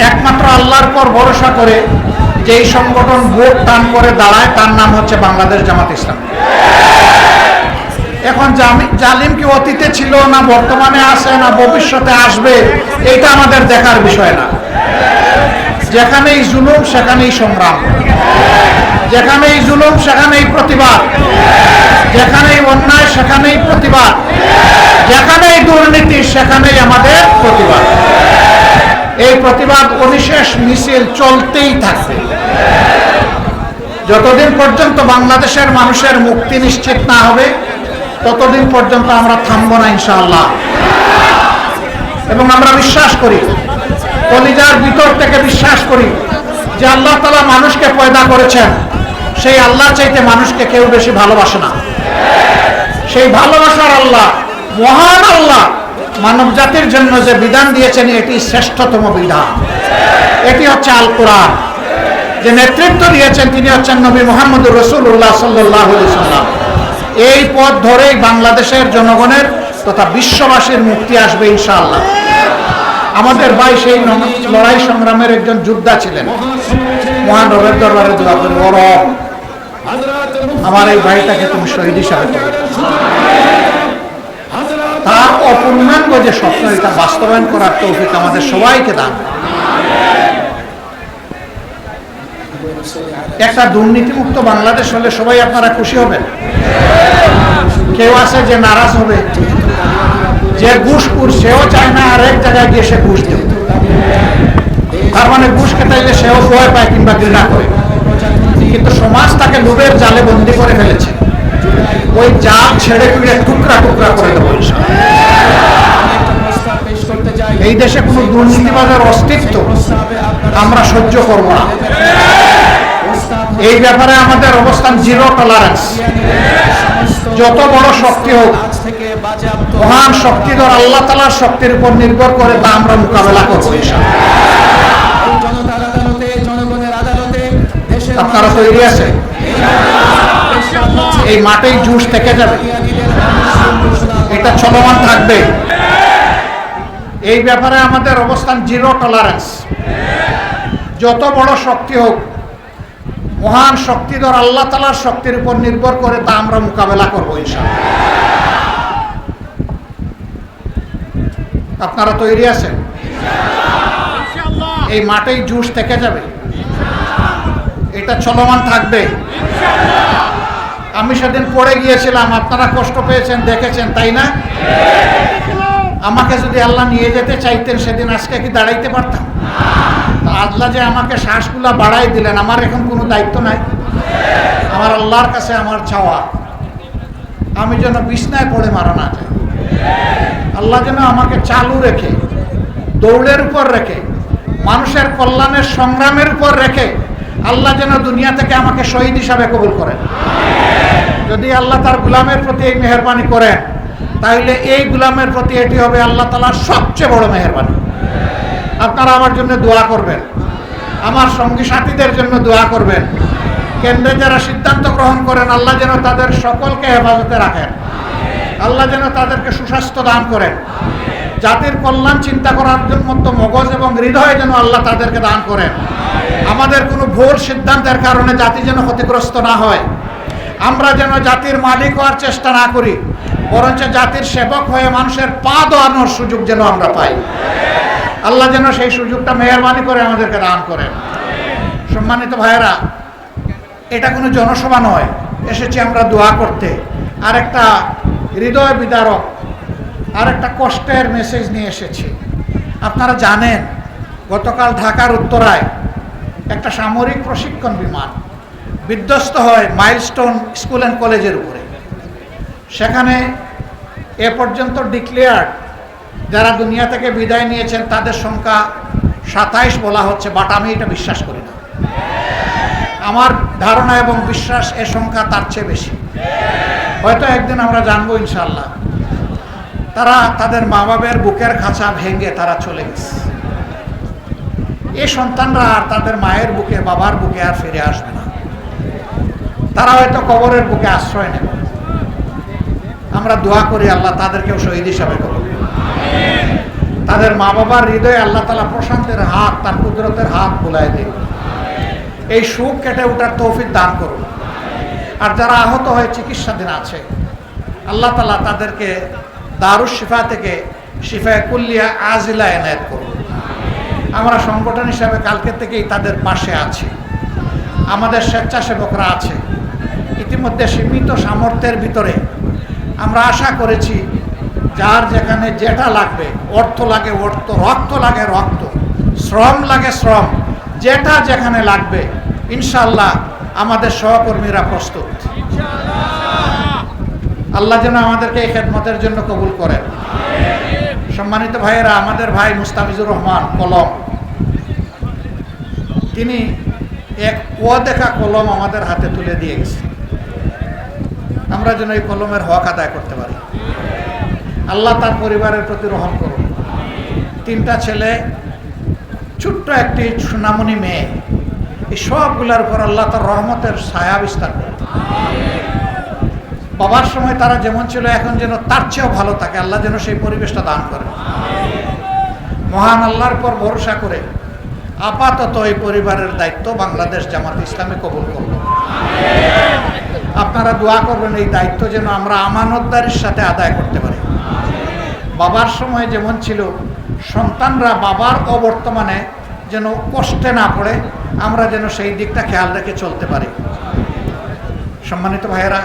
একমাত্র আল্লাহর পর ভরসা করে যেই সংগঠন ভোট টান করে দাঁড়ায়, তার নাম হচ্ছে বাংলাদেশ জামাত ইসলাম। এখন জালিম কি অতীতে ছিল না বর্তমানে আছে না ভবিষ্যতে আসবে এটা আমাদের দেখার বিষয় না। যেখানেই জুলুম, সেখানেই সংগ্রাম। যেখানেই জুলুম, সেখানেই প্রতিবাদ। যেখানেই অন্যায়, সেখানেই প্রতিবাদ। যেখানেই দুর্নীতি, সেখানেই আমাদের প্রতিবাদ। এই প্রতিবাদ অনিশেষ মিছিল চলতেই থাকবে। যতদিন পর্যন্ত বাংলাদেশের মানুষের মুক্তি নিশ্চিত না হবে, ততদিন পর্যন্ত আমরা থামবো না ইনশাআল্লাহ। এবং আমরা বিশ্বাস করি, কলিজার ভিতর থেকে বিশ্বাস করি যে আল্লাহ তালা মানুষকে পয়দা করেছেন। সেই আল্লাহ চাইতে মানুষকে কেউ বেশি ভালোবাসে না। সেই ভালোবাসার আল্লাহ, মহান আল্লাহ মানব জাতির জন্য যে বিধান দিয়েছেন, এটি শ্রেষ্ঠতম বিধান। এটি হচ্ছে আল কোরআন। যে নেতৃত্ব দিয়েছেন, তিনি হচ্ছেন নবী মোহাম্মদ রসুল্লাহ সাল্লাহ সাল্লাম। এই পথ ধরেই বাংলাদেশের জনগণের তথা বিশ্ববাসীর মুক্তি আসবে, ইনশাআল্লাহ। আমাদের ভাই সেই লড়াই সংগ্রামের একজন যোদ্ধা ছিলেন। মহান রবের দরবারে দোয়া করি আমার এই ভাইটাকে তুমি শহীদ হিসাবে অপূর্ণাঙ্গ যে স্বপ্ন এটা বাস্তবায়ন করার তৌফিক আমাদের সবাইকে দান। একটা দুর্নীতিমুক্ত বাংলাদেশ হলে সবাই আপনারা খুশি হবেন। কেউ আছে যে নারাজ হবে, যে ঘুষপুর সেও চায় না আর এক জায়গায় গিয়ে সে ঘুষ দেবে। তার মানে ঘুষ খেতে সেও ভয় পায় কিংবা ঘৃণা করে। কিন্তু সমাজ তাকে লোভের জালে বন্দি করে ফেলেছে। ওই জাল ছেড়ে ফিরে টুকরা টুকরা করে দেবো। এই দেশে কোনো দুর্নীতিবাদের অস্তিত্ব আমরা সহ্য করব না। এই ব্যাপারে আমাদের অবস্থান জিরো টলারেন্স যত বড় শক্তি হোক মহান শক্তিধর আল্লাহ তালার শক্তির উপর নির্ভর করে তা আমরা মোকাবেলা করব আপনারা তৈরি আছেন? এই মাঠেই জুস থেকে যাবে। এটা চলমান থাকবে। এই ব্যাপারে আমাদের অবস্থান জিরো টলারেন্স যত বড় শক্তি হোক মহান শক্তিধর আল্লাহ তালার শক্তির উপর নির্ভর করে তা আমরা মোকাবেলা করব আপনারা তৈরি আছেন? এই মাঠেই জুস থেকে যাবে। এটা চলমান থাকবে। আমি সেদিন পড়ে গিয়েছিলাম, আপনারা কষ্ট পেয়েছেন, দেখেছেন, তাই না? আমাকে যদি আল্লাহ নিয়ে যেতে চাইতেন, সেদিন আজকে কি দাঁড়াইতে পারতাম? আল্লাহ যে আমাকে শ্বাসগুলা বাড়াই দিলেন, আমার এখন কোনো দায়িত্ব নাই। আমার আল্লাহর কাছে আমার চাওয়া, আমি যেন বিছনায় পড়ে মারা না যায় আল্লাহ যেন আমাকে চালু রেখে, দৌড়ের উপর রেখে, মানুষের কল্যাণের সংগ্রামের উপর রেখে আল্লাহ যেন দুনিয়া থেকে আমাকে শহীদ হিসাবে কবুল করেন। যদি আল্লাহ তার গুলামের প্রতি এই মেহরবানি করেন, তাহলে এই গুলামের প্রতি এটি হবে আল্লাহ তালার সবচেয়ে বড় মেহরবানি। আপনারা আমার জন্য দোয়া করবেন। আমার সঙ্গী সাথীদের জন্য দোয়া করবেন। কেন্দ্রে যারা সিদ্ধান্ত গ্রহণ করেন, আল্লাহ যেন তাদের সকলকে হেফাজতে রাখেন। আল্লাহ যেন তাদেরকে সুস্বাস্থ্য দান করেন। জাতির কল্যাণ চিন্তা করার জন্য মতো মগজ এবং হৃদয় যেন আল্লাহ তাদেরকে দান করেন। আমাদের কোনো ভুল সিদ্ধান্তের কারণে জাতি যেন ক্ষতিগ্রস্ত না হয়। আমরা যেন জাতির মালিক হওয়ার চেষ্টা না করি, বরঞ্চ জাতির সেবক হয়ে মানুষের পা দোয়ানোর সুযোগ যেন আমরা পাই। আল্লাহ যেন সেই সুযোগটা মেহরবানি করে আমাদেরকে দান করেন। সম্মানিত ভাইয়েরা, এটা কোনো জনসভা নয়, এসেছি আমরা দোয়া করতে। আর একটা হৃদয় বিদারক আর একটা কষ্টের মেসেজ নিয়ে এসেছি। আপনারা জানেন, গতকাল ঢাকার উত্তরায় একটা সামরিক প্রশিক্ষণ বিমান বিধ্বস্ত হয় মাইলস্টোন স্কুল অ্যান্ড কলেজের উপরে। সেখানে এ পর্যন্ত ডিক্লেয়ার যারা দুনিয়া থেকে বিদায় নিয়েছেন তাদের সংখ্যা সাতাইশ বলা হচ্ছে, বাট আমি এটা বিশ্বাস করি না। আমার ধারণা এবং বিশ্বাস এ সংখ্যা তার চেয়ে বেশি। হয়তো একদিন আমরা জানব ইনশাল্লাহ তারা তাদের মা বাবার বুকের খাঁচা ভেঙে তারা চলে গেছে। এই সন্তানরা আর তাদের মায়ের বুকে, বাবার বুকে আর ফিরে আসবে না। তারা হয়তো কবরের বুকে আশ্রয় নেবে। আমরা দোয়া করি আল্লাহ তাদেরকেও শহীদ হিসাবে কবর তাদের মা বাবার হৃদয়ে আল্লাহ তালা প্রশান্তের হাত, তার কুদরতের হাত বুলাই দিন এই সুখ কেটে ওঠার তৌফিক দান করুন। আর যারা আহত হয়ে চিকিৎসাধীন আছে, আল্লাহ তালা তাদেরকে দারুস শিফা থেকে শিফায় কুল্লিয়া আজিলা এনায়ত করুন। আমরা সংগঠন হিসাবে কালকে থেকেই তাদের পাশে আছি। আমাদের স্বেচ্ছাসেবকরা আছে। ইতিমধ্যে সীমিত সামর্থ্যের ভিতরে আমরা আশা করেছি, যার যেখানে যেটা লাগবে, অর্থ লাগে অর্থ, রক্ত লাগে রক্ত, শ্রম লাগে শ্রম, যেটা যেখানে লাগবে ইনশাল্লাহ আমাদের সহকর্মীরা প্রস্তুত। আল্লাহ যেন আমাদেরকে এই খেদমতের জন্য কবুল করেন। সম্মানিত ভাইয়েরা, আমাদের ভাই মুস্তাফিজুর রহমান, কলম। তিনি এক অদেখা কলম আমাদের হাতে তুলে দিয়ে গেছে। আমরা যেন এই কলমের হক আদায় করতে পারি। আল্লাহ তার পরিবারের প্রতি রহম করুন। তিনটা ছেলে, ছোট্ট একটি সুনামণি মেয়ে। এই সবগুলোর উপর আল্লাহ তার রহমতের ছায়া বিস্তার করুন। বাবার সময় তারা যেমন ছিল, এখন যেন তার চেয়েও ভালো থাকে। আল্লাহ যেন সেই পরিবেশটা দান করে। মহান আল্লাহর পর ভরসা করে আপাতত এই পরিবারের দায়িত্ব বাংলাদেশ জামাত ইসলামে কবুল করব আপনারা দোয়া করবেন, এই দায়িত্ব যেন আমরা আমানতদারির সাথে আদায় করতে পারি। বাবার সময় যেমন ছিল, সন্তানরা বাবার অবর্তমানে যেন কষ্টে না পড়ে, আমরা যেন সেই দিকটা খেয়াল রেখে চলতে পারি। সম্মানিত ভাইয়েরা